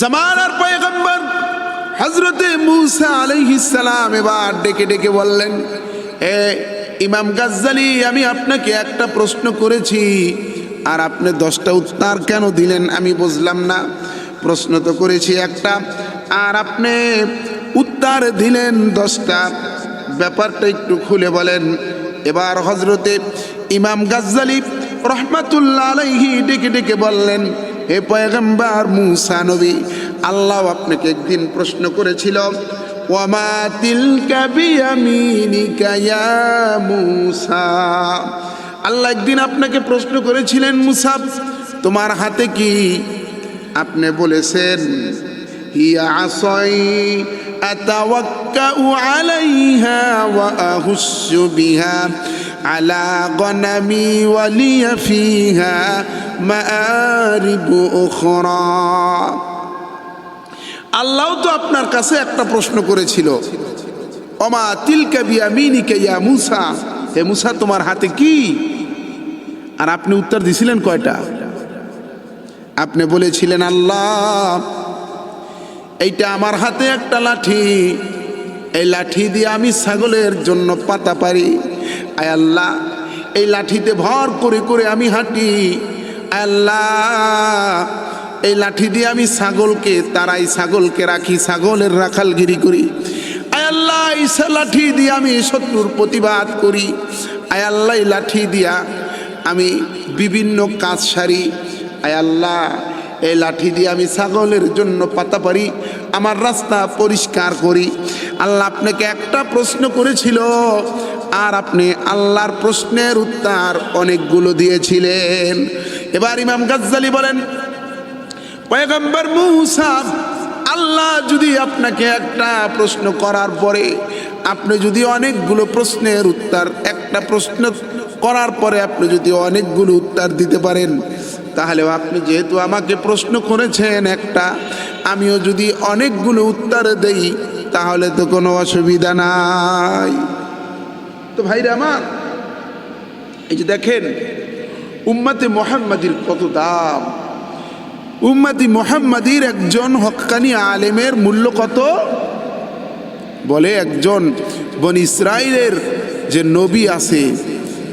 জামানার পয়গম্বর হজরতে মুসা সালাম এবার ডেকে ডেকে বললেন, এ ইমাম গাজ্জালি, আমি আপনাকে একটা প্রশ্ন করেছি, আর আপনি দশটা উত্তর কেন দিলেন আমি বুঝলাম না। প্রশ্ন তো করেছি একটা, আর আপনি উত্তর দিলেন দশটা। ব্যাপারটা একটু খুলে বলেন। এবার হজরতে ইমাম গাজ্জালি রহমাতুল্লা আলাইহি ডেকে ডেকে বললেন হে পয়গম্বর মুসা নবী আল্লাহ আপনাকে একদিন প্রশ্ন করেছিল ওয়ামা তিলকা বিয়ামিনিকা ইয়া মুসা আল্লাহ একদিন আপনাকে প্রশ্ন করেছিলেন মুসা তোমার হাতে কি আপনি বলেছেন হিয়া আসই أتوكأ عليها وأهش بها على غنمي ولي فيها مآرب أخرى আল্লাহ তো আপনার কাছে একটা প্রশ্ন করেছিল। অমা তিলকা বিয়ামিনিকে ইয়া মুসা। হে মুসা, তোমার হাতে কি? আর আপনি উত্তর দিছিলেন কয়টা? আপনি বলেছিলেন, আল্লাহ, এইটা আমার হাতে একটা লাঠি। এই লাঠি দিয়ে আমি ছাগলের জন্য পাতা পারি। আয় আল্লাহ, এই লাঠিতে ভর করে করে আমি হাঁটি। আল্লাহ, এই লাঠি দিয়ে আমি ছাগলকে, তারাই ছাগলকে রাখি, ছাগলের রাখালগিরি করি। আল্লাহ, এই লাঠি দিয়ে আমি শত্রুর প্রতিবাদ করি। আয় আল্লাহ লাঠি দিয়া আমি বিভিন্ন কাজ সারি। আল্লাহ, এই লাঠি দিয়ে আমি ছাগলের জন্য পাতা পারি, আমার রাস্তা পরিষ্কার করি। আল্লাহ আপনাকে একটা প্রশ্ন করেছিল, আর আপনি আল্লাহর প্রশ্নের উত্তর অনেকগুলো দিয়েছিলেন। এবার ইমাম গাজ্জালি বলেন, পয়গম্বর মুসা, আল্লাহ যদি আপনাকে একটা প্রশ্ন করার পরে, আপনি যদি অনেকগুলো প্রশ্নের উত্তর, একটা প্রশ্ন করার পরে আপনি যদি অনেকগুলো উত্তর দিতে পারেন, তাহলেও আপনি যেহেতু আমাকে প্রশ্ন করেছেন একটা, আমিও যদি অনেকগুলো উত্তর দেই, তাহলে তো কোনো অসুবিধা নাই। তো ভাইরা আমার, এই যে দেখেন উম্মাতে মোহাম্মদির কত দাম? উম্মাতি মোহাম্মদির একজন হক্কানি আলেমের মূল্য কত? বলে একজন বন ইসরায়েলের যে নবী আছে,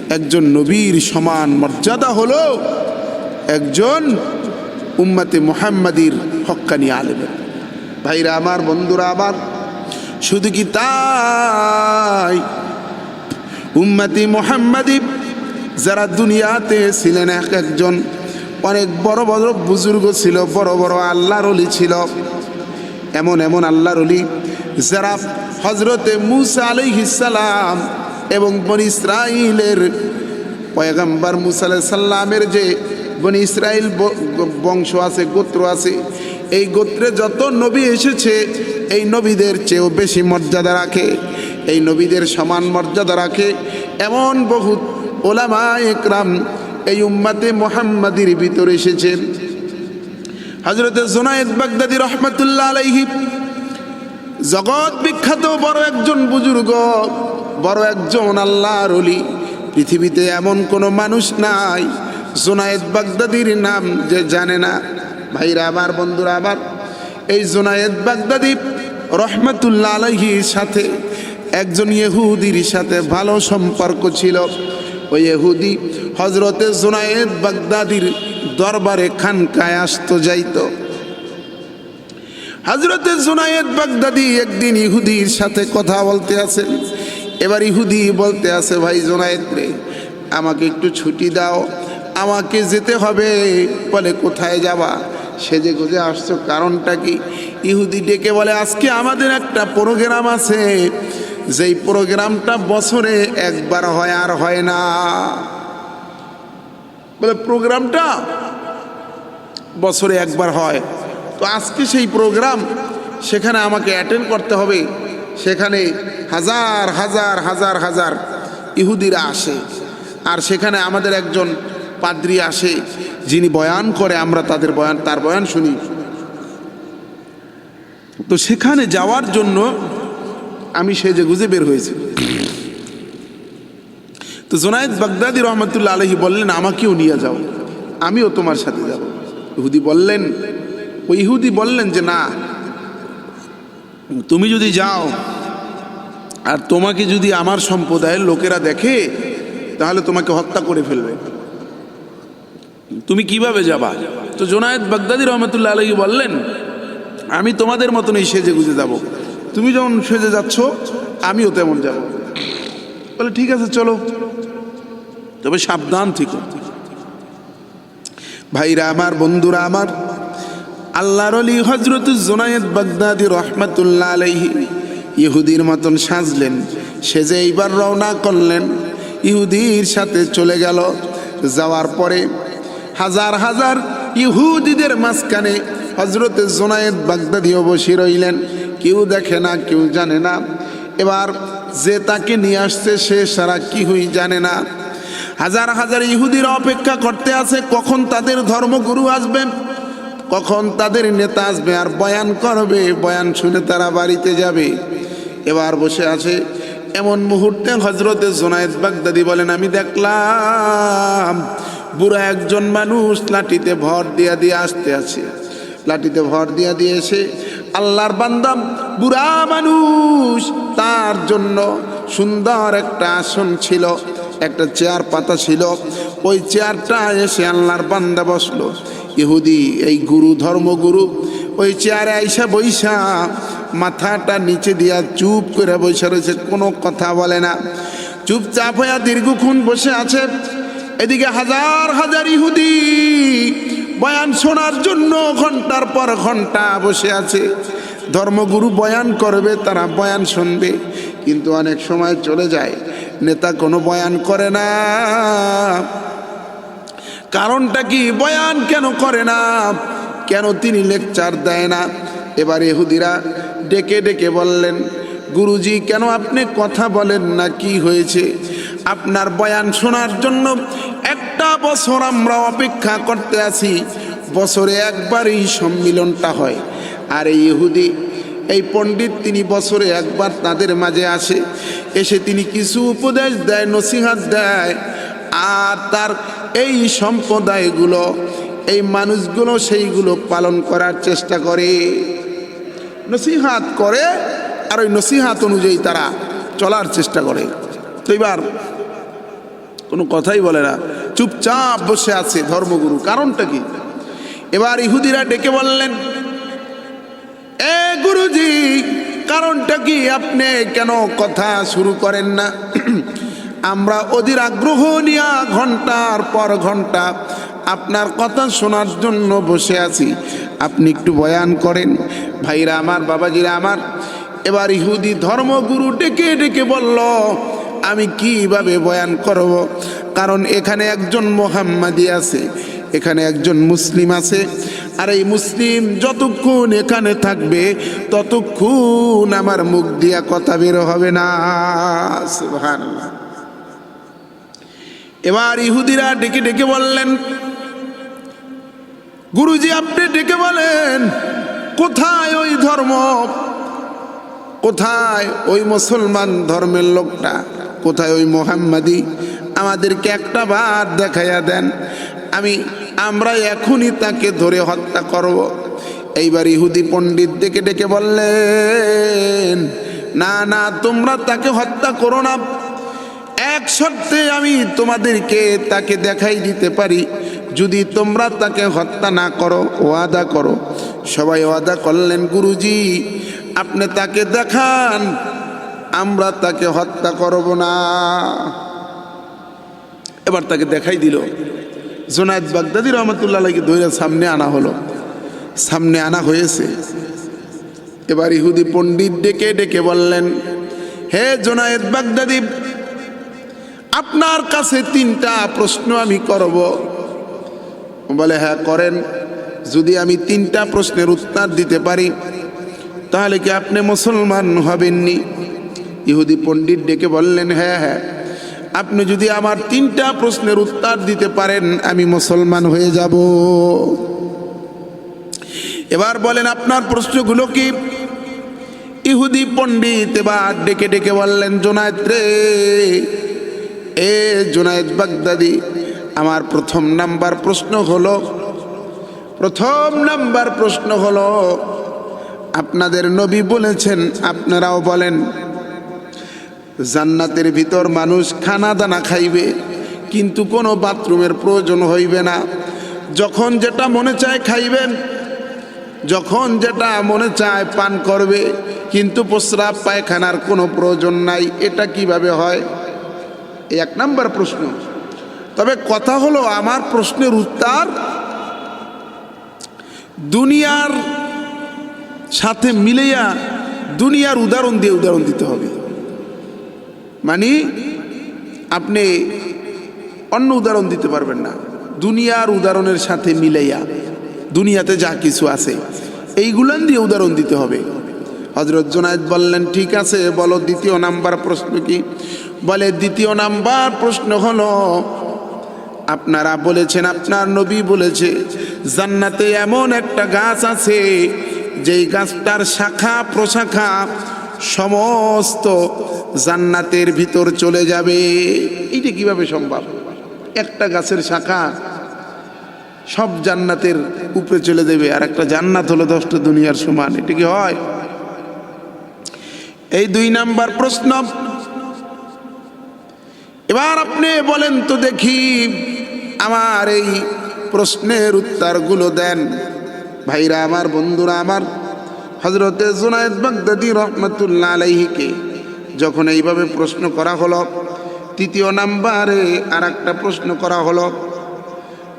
একজন নবীর সমান মর্যাদা হলো একজন উম্মাতে মোহাম্মদির হক্কানি আলেমের। ভাইরা আমার, বন্ধুরা আমার, শুধু কি তাই? উম্মাতি মোহাম্মদি যারা দুনিয়াতে ছিলেন এক একজন, অনেক বড় বড় বুজুর্গ ছিল, বড় বড় আল্লাহর অলি ছিল। এমন এমন আল্লাহর অলি যারা হজরতে মুসা আলাইহিসালাম এবং বন ইসরাইলের পয়গাম্বার মুসা সাল্লামের যে বনি ইসরায়েল ব- বংশ আছে, গোত্র আছে, এই গোত্রে যত নবী এসেছে, এই নবীদের চেয়েও বেশি মর্যাদা রাখে, এই নবীদের সমান মর্যাদা রাখে। এমন বহুত ওলামা একরাম এই উম্মাতে মোহাম্মদির ভিতরে এসেছেন। হজরত জোনায়েদ বাগদাদি রহমতুল্লাহ আলাইহি, জগৎ বিখ্যাত বড় একজন বুজুর্গ, বড় একজন আল্লাহর অলি পৃথিবীতে এমন কোনো মানুষ নাই, জোনায়েদ বাগদাদির নাম যে জানে না। ভাইরা আমার বন্ধুরা আমার এই জোনায়েদ বাগদাদি রহমতুল্লাহ আলহির সাথে একজন ইহুদির সাথে ভালো সম্পর্ক ছিল। ওই ইহুদি হজরতে জোনায়েদ বাগদাদির দরবারে খানকায় আসতো, যাইত। হজরতে জুনায়েদ বাগদাদি একদিন ইহুদির সাথে কথা বলতে আছেন এবার ইহুদি বলতে আছে ভাই জুনায়েদ রে, আমাকে একটু ছুটি দাও, আমাকে যেতে হবে, বলে কোথায় যাবা? সেজে গুজে আসছো কারণটা কি? ইহুদি ডেকে বলে, আজকে আমাদের একটা প্রোগ্রাম আছে যেই প্রোগ্রামটা বছরে একবার হয় আর হয় না। বলে, প্রোগ্রামটা বছরে একবার হয়। তো আজকে সেই প্রোগ্রাম, সেখানে আমাকে অ্যাটেন্ড করতে হবে। সেখানে হাজার হাজার হাজার হাজার ইহুদিরা আসে। আর সেখানে আমাদের একজন পাদ্রি আসে, যিনি বয়ান করে, আমরা তাদের বয়ান, তার বয়ান শুনি। তো সেখানে যাওয়ার জন্য আমি সেজে গুজে বের হয়েছি। তো জোনায়েদ বাগদাদি রহমতুল্লাহ আলহি বললেন, আমাকেও নিয়ে যাও, আমিও তোমার সাথে যাব। ইহুদি বললেন ওই ইহুদি বললেন যে, না, তুমি যদি যাও আর তোমাকে যদি আমার সম্প্রদায়ের লোকেরা দেখে, তাহলে তোমাকে হত্যা করে ফেলবে। তুমি কীভাবে যাবা? তো জোনায়েদ বাগদাদি রহমতুল্লাহ আলহী বললেন, আমি তোমাদের মতনই সেজে গুজে যাব। তুমি যেমন সেজে যাচ্ছ, আমিও তেমন যাব। বলে, ঠিক আছে, চলো। তবে সাবধান থেকো। ভাইরা আমার, বন্ধুরা আমার, আল্লাহর অলি হজরত জোনায়েদ বাগদাদি রহমতুল্লাহ আলহি ইহুদির মতন সাজলেন। সেজে এইবার রওনা করলেন। ইহুদির সাথে চলে গেল। যাওয়ার পরে হাজার হাজার ইহুদিদের মাঝখানে হজরতে জোনায়েদ বাগদাদিও বসে রইলেন। কেউ দেখে না, কেউ জানে না। এবার যে তাকে নিয়ে আসছে, সে সারা কি হই জানে না। হাজার হাজার ইহুদিরা অপেক্ষা করতে আছে, কখন তাদের ধর্মগুরু আসবে, কখন তাদের নেতা আসবে, আর বয়ান করবে, বয়ান শুনে তারা বাড়িতে যাবে। এবার বসে আছে, এমন মুহূর্তে হজরতে জোনায়েদ বাগদাদি বলেন, আমি দেখলাম বুড়া একজন মানুষ লাঠিতে ভর দিয়া দিয়ে আসতে আছে। লাঠিতে ভর দিয়া দিয়ে এসে আল্লাহর বান্দাম বুড়া মানুষ, তার জন্য সুন্দর একটা আসন ছিল, একটা চেয়ার পাতা ছিল। ওই চেয়ারটা এসে আল্লাহর বান্দা বসল। ইহুদি, এই গুরু ধর্মগুরু, ওই চেয়ারে আইসা বৈশা মাথাটা নিচে দিয়া চুপ করে বৈশা রয়েছে, কোনো কথা বলে না। চুপচাপ হইয়া দীর্ঘক্ষণ বসে আছে। এদিকে হাজার হাজার ইহুদি বয়ান শোনার জন্য ঘণ্টার পর ঘণ্টা বসে আছে। ধর্মগুরু বয়ান করবে, তারা বয়ান শুনবে, কিন্তু অনেক সময় চলে যায়। নেতা কোনো বয়ান করে না। কারণটা কি? বয়ান কেন করে না? কেন তিনি লেকচার দেয় না? এবার ইহুদিরা ডেকে ডেকে বললেন গুরুজি, কেন আপনি কথা বলেন না? কি হয়েছে? আপনার বয়ান শোনার জন্য একটা বছর আমরা অপেক্ষা করতে আছি। বছরে একবার এই সম্মিলনটা হয়। আর এই ইহুদি, এই পণ্ডিত তিনি বছরে একবার তাদের মাঝে আসে। এসে তিনি কিছু উপদেশ দেয়, নসিহাত দেয়। আর তার এই সম্প্রদায়গুলো, এই মানুষগুলো সেইগুলো পালন করার চেষ্টা করে। নসিহাত করে আর ওই নসিহাত অনুযায়ী তারা চলার চেষ্টা করে। তো এবার কোনো কথাই বলে না, চুপচাপ বসে আছে ধর্মগুরু। কারণটা কি? এবার ইহুদিরা ডেকে বললেন, এ গুরুজি, কারণটা কি আপনি কেন কথা শুরু করেন না? আমরা অধীর আগ্রহ নিয়া ঘণ্টার পর ঘণ্টা আপনার কথা শোনার জন্য বসে আছি। আপনি একটু বয়ান করেন। ভাইরা আমার, বাবাজিরা আমার এবার ইহুদি ধর্মগুরু ডেকে ডেকে বলল, আমি কীভাবে বয়ান করব? কারণ এখানে একজন মোহাম্মাদি আছে, এখানে একজন মুসলিম আছে, আর এই মুসলিম যতক্ষণ এখানে থাকবে, ততক্ষণ আমার মুখ দিয়া কথা বের হবে না। এবার ইহুদিরা ডেকে ডেকে বললেন, গুরুজি, আপনি ডেকে বলেন, কোথায় ওই ধর্ম? কোথায় ওই মুসলমান ধর্মের লোকটা? কোথায় ওই মোহাম্মদি? আমাদেরকে একটা বার দেখাইয়া দেন। আমি আমরা এখনই তাকে ধরে হত্যা করব। এইবার ইহুদি পণ্ডিত ডেকে ডেকে বললেন, না না, তোমরা তাকে হত্যা করো না। এক শর্তে আমি তোমাদেরকে তাকে দেখাই দিতে পারি। যদি তোমরা তাকে হত্যা না করো, ওয়াদা করো। সবাই ওয়াদা করলেন, গুরুজি আপনি তাকে দেখান, আমরা তাকে হত্যা করব না। এবার তাকে দেখাই দিল। জোনায়দ বাগদাদি রহমতুল্লাহকে ধরে সামনে আনা হলো। সামনে আনা হয়েছে। এবার ইহুদি পণ্ডিত ডেকে ডেকে বললেন, হে জোনায়েদ বাগদাদি, আপনার কাছে তিনটা প্রশ্ন আমি করব। বলে হ্যাঁ করেন। যদি আমি তিনটা প্রশ্নের উত্তর দিতে পারি তাহলে কি আপনি মুসলমান হবেননি? ইহুদি পণ্ডিত ডেকে বললেন হ্যাঁ হ্যাঁ। আপনি যদি আমার তিনটা প্রশ্নের উত্তর দিতে পারেন, আমি মুসলমান হয়ে যাব। এবার বলেন, আপনার প্রশ্নগুলো কি? ইহুদি পণ্ডিত এবার ডেকে ডেকে বললেন, জোনায়েদ রে, এ জোনায়েদ বাগদাদি, আমার প্রথম নাম্বার প্রশ্ন হলো, প্রথম নাম্বার প্রশ্ন হলো আপনাদের নবী বলেছেন, আপনারাও বলেন, জান্নাতের ভিতর মানুষ খানা দানা খাইবে, কিন্তু কোনো বাথরুমের প্রয়োজন হইবে না। যখন যেটা মনে চায় খাইবেন, যখন যেটা মনে চায় পান করবে, কিন্তু প্রস্রাব, পায়খানার কোনো প্রয়োজন নাই। এটা কীভাবে হয়? এক নাম্বার প্রশ্ন। তবে কথা হলো, আমার প্রশ্নের উত্তর, দুনিয়ার সাথে মিলেয়া দুনিয়ার উদাহরণ দিয়ে উদাহরণ দিতে হবে। মানে আপনি অন্য উদাহরণ দিতে পারবেন না। দুনিয়ার উদাহরণের সাথে মিলাইয়া দুনিয়াতে যা কিছু আছে, এইগুলান দিয়ে উদাহরণ দিতে হবে। হজরত জোনায়দ বললেন, ঠিক আছে, বলো, দ্বিতীয় নাম্বার প্রশ্ন কি? বলে, দ্বিতীয় নাম্বার প্রশ্ন হলো, আপনারা বলেছেন, আপনার নবী বলেছে, জান্নাতে এমন একটা গাছ আছে যেই গাছটার শাখা প্রশাখা সমস্ত জান্নাতের ভিতর চলে যাবে। এইটা কীভাবে সম্ভব? একটা গাছের শাখা সব জান্নাতের উপরে চলে দেবে, আর একটা জান্নাত হলো দশটা দুনিয়ার সমান। এটা কি হয়? এই দুই নাম্বার প্রশ্ন। এবার আপনি বলেন তো দেখি, আমার এই প্রশ্নের উত্তরগুলো দেন। ভাইরা আমার, বন্ধুরা আমার হজরতে জুনায়দ বাগদাদি রহমতুল্লাহ আলাইহিকে যখন এইভাবে প্রশ্ন করা হলো, তৃতীয় নাম্বারে আর একটা প্রশ্ন করা হলো,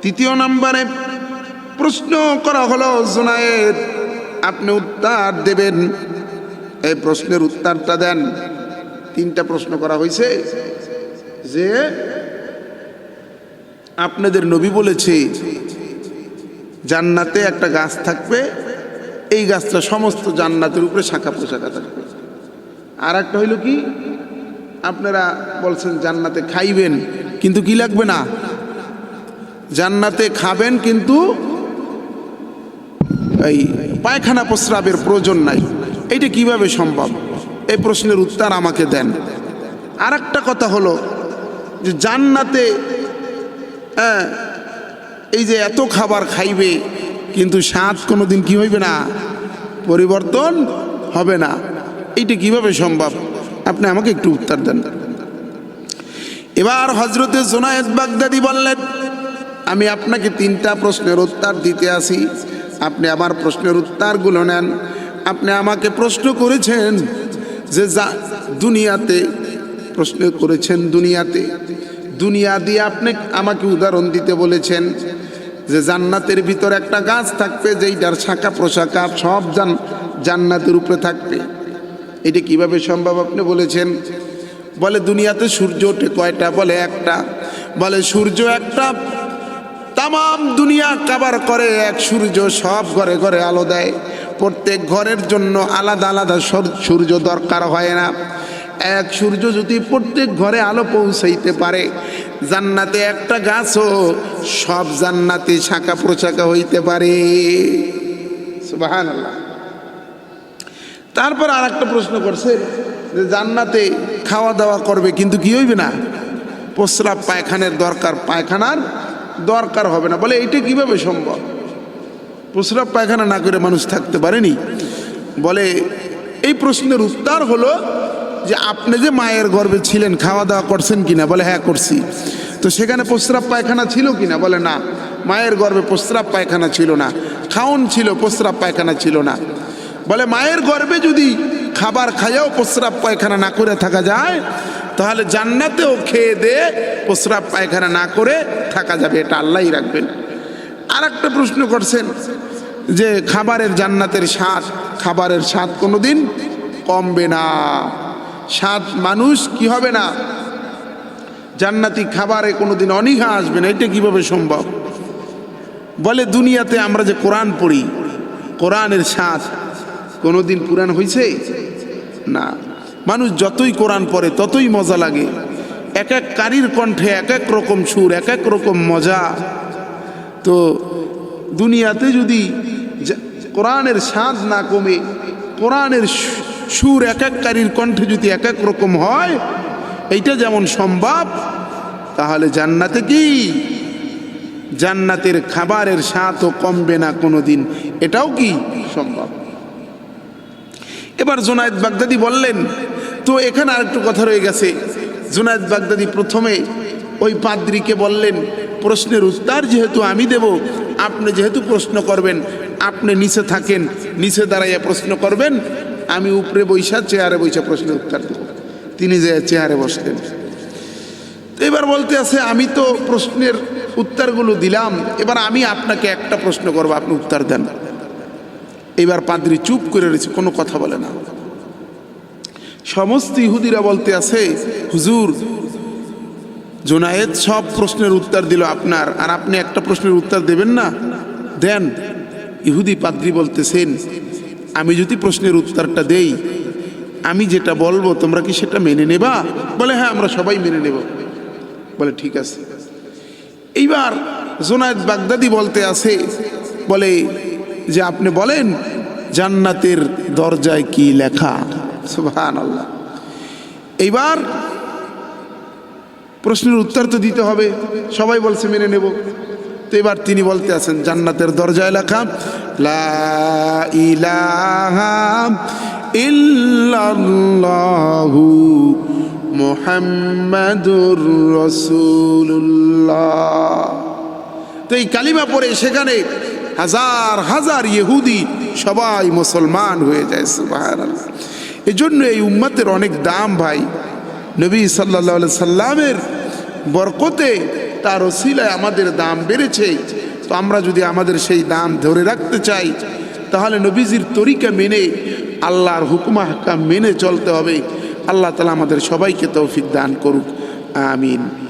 তৃতীয় নাম্বারে প্রশ্ন করা হলো, জুনায়েদ, আপনি উত্তর দেবেন। এই প্রশ্নের উত্তরটা দেন। তিনটা প্রশ্ন করা হয়েছে যে, আপনাদের নবী বলেছে জান্নাতে একটা গাছ থাকবে, এই গাছটা সমস্ত জান্নাতের উপরে শাখা পোশাখা থাকবে। আর একটা হইল কি, আপনারা বলছেন জান্নাতে খাইবেন, কিন্তু কি লাগবে না? জান্নাতে খাবেন কিন্তু এই পায়খানা প্রস্রাবের প্রয়োজন নাই। এইটা কীভাবে সম্ভব? এই প্রশ্নের উত্তর আমাকে দেন। আর একটা কথা হলো যে জান্নাতে হ্যাঁ এই যে এত খাবার খাইবে, কিন্তু স্বাদ কোনো দিন কী হইবে না? পরিবর্তন হবে না। এইটা কীভাবে সম্ভব? আপনি আমাকে একটু উত্তর দেন। এবার হজরতে জোনায়েদ বাগদাদি বললেন, আমি আপনাকে তিনটা প্রশ্নের উত্তর দিতে আসি। আপনি আমার প্রশ্নের উত্তরগুলো নেন। আপনি আমাকে প্রশ্ন করেছেন যে যা দুনিয়াতে, প্রশ্ন করেছেন দুনিয়াতে। দুনিয়া দিয়ে আপনি আমাকে উদাহরণ দিতে বলেছেন যে জান্নাতের ভিতর একটা গাছ থাকবে, যেইটার শাখা প্রশাখা সব জান, জান্নাতের উপরে থাকবে। এটা কীভাবে সম্ভব আপনি বলেছেন? বলে, দুনিয়াতে সূর্য ওঠে কয়টা? বলে, একটা। বলে, সূর্য একটা তাম দুনিয়া কাবার করে, এক সূর্য সব ঘরে ঘরে আলো দেয়। প্রত্যেক ঘরের জন্য আলাদা আলাদা সূর্য দরকার হয় না। এক সূর্য যদি প্রত্যেক ঘরে আলো পৌঁছাইতে পারে, জান্নাতে একটা গাছও সব জান্নাতে শাখা প্রশাখা হইতে পারে। তারপর আর একটা প্রশ্ন করছে যে জান্নাতে খাওয়া দাওয়া করবে কিন্তু কি হইবে না? প্রস্রাব পায়খানের দরকার, পায়খানার দরকার হবে না। বলে এইটা কীভাবে সম্ভব? প্রস্রাব পায়খানা না করে মানুষ থাকতে পারেনি। বলে এই প্রশ্নের উত্তর হলো যে আপনি যে মায়ের গর্ভে ছিলেন, খাওয়া দাওয়া করছেন কিনা? বলে হ্যাঁ করছি। তো সেখানে প্রস্রাব পায়খানা ছিল কিনা? বলে, না, মায়ের গর্ভে প্রস্রাব পায়খানা ছিল না। খাওন ছিল, প্রস্রাব পায়খানা ছিল না। বলে, মায়ের গর্ভে যদি খাবার খাইয়াও প্রস্রাব পায়খানা না করে থাকা যায়, তাহলে জান্নাতেও খেয়ে দিয়ে প্রস্রাব পায়খানা না করে থাকা যাবে। এটা আল্লাহই রাখবেন। আর একটা প্রশ্ন করছেন যে, খাবারের জান্নাতের স্বাদ, খাবারের স্বাদ কোনোদিন কমবে না। স্বাদ মানুষ কি হবে না? জান্নাতি খাবারে কোনোদিন অনীহা আসবে না। এটা কীভাবে সম্ভব? বলে, দুনিয়াতে আমরা যে কোরআন পড়ি, কোরআনের স্বাদ, কোনোদিন পুরাণ হয়েছে না। মানুষ যতই কোরআন পড়ে, ততই মজা লাগে। এক এক কারির কণ্ঠে এক এক রকম সুর, এক এক রকম মজা। তো দুনিয়াতে যদি কোরআনের স্বাদ না কমে, কোরআনের সুর এক এককারীর কণ্ঠে যদি এক এক রকম হয়, এইটা যেমন সম্ভব, তাহলে জান্নাতে কি? জান্নাতের খাবারের স্বাদও কমবে না কোনো দিন এটাও কি সম্ভব? এবার জোনায়েদ বাগদাদি বললেন, তো এখানে আরেকটু কথা রয়ে গেছে। জোনায়েদ বাগদাদি প্রথমে ওই পাদ্রীকে বললেন, প্রশ্নের উত্তর যেহেতু আমি দেব, আপনি যেহেতু প্রশ্ন করবেন, আপনি নিচে থাকেন, নিচে দাঁড়াইয়া প্রশ্ন করবেন আমি উপরে বৈশা চেয়ারে বৈশা প্রশ্নের উত্তর দেব। তিনি যে চেয়ারে বসতেন এবার বলতে আছে, আমি তো প্রশ্নের উত্তরগুলো দিলাম, এবার আমি আপনাকে একটা প্রশ্ন করব, আপনি উত্তর দেন। এবার পাদ্রি চুপ করে রয়েছে, কোনো কথা বলে না। সমস্ত ইহুদিরা বলতে আছে, হুজুর, জোনায়েদ সব প্রশ্নের উত্তর দিল আপনার, আর আপনি একটা প্রশ্নের উত্তর দেবেন না? দেন ইহুদি পাদ্রি বলতেছেন আমি যদি প্রশ্নের উত্তরটা দেই, আমি যেটা বলব, তোমরা কি সেটা মেনে নেবা? বলে হ্যাঁ আমরা সবাই মেনে নেব। বলে, ঠিক আছে। এইবার জোনায়েদ বাগদাদি বলতে আছে বলে যে, আপনি বলেন, জান্নাতের দরজায় কি লেখা? সুবহান আল্লাহ এইবার প্রশ্নের উত্তর তো দিতে হবে, সবাই বলছে মেনে নেব। তো এবার তিনি বলতে আছেন, জান্নাতের দরজায় লেখা, লা মুহাম্মাদুর রাসূলুল্লাহ। তো এই কালিমা পড়ে সেখানে হাজার হাজার ইহুদি সবাই মুসলমান হয়ে যায়, সুবহানাল্লাহ। এই জন্য এই উম্মতের অনেক দাম ভাই। নবী সাল্লা সাল্লামের বরকতে তার ওসিলায় আমাদের দাম বেড়েছে, তো আমরা যদি আমাদের সেই দাম ধরে রাখতে চাই, তাহলে নবীজির তরিকা মেনে, আল্লাহর হুকুমা হাক্কা মেনে চলতে হবে। আল্লাহ তালা আমাদের সবাইকে তৌফিক দান করুক। আমিন।